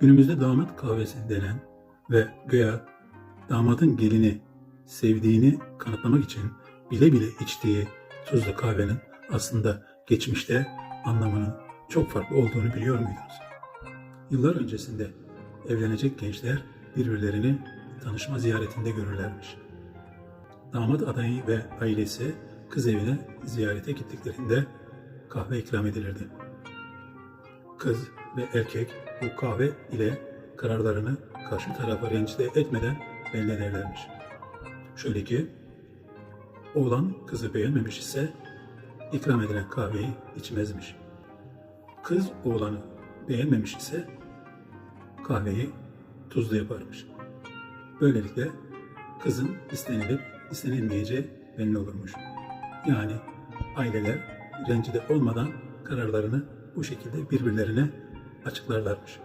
Günümüzde damat kahvesi denen ve göya damadın gelini sevdiğini kanıtlamak için bile bile içtiği tuzlu kahvenin aslında geçmişte anlamının çok farklı olduğunu biliyor muydunuz? Yıllar öncesinde evlenecek gençler birbirlerini tanışma ziyaretinde görürlermiş. Damat adayı ve ailesi kız evine ziyarete gittiklerinde kahve ikram edilirdi. Kız ve erkek bu kahve ile kararlarını karşı tarafa rencide etmeden belli ederlermiş. Şöyle ki, oğlan kızı beğenmemiş ise ikram edilen kahveyi içmezmiş. Kız oğlanı beğenmemiş ise kahveyi tuzlu yaparmış. Böylelikle kızın istenilip istenilmeyeceği belli olurmuş. Yani aileler rencide olmadan kararlarını bu şekilde birbirlerine açıklarlarmış.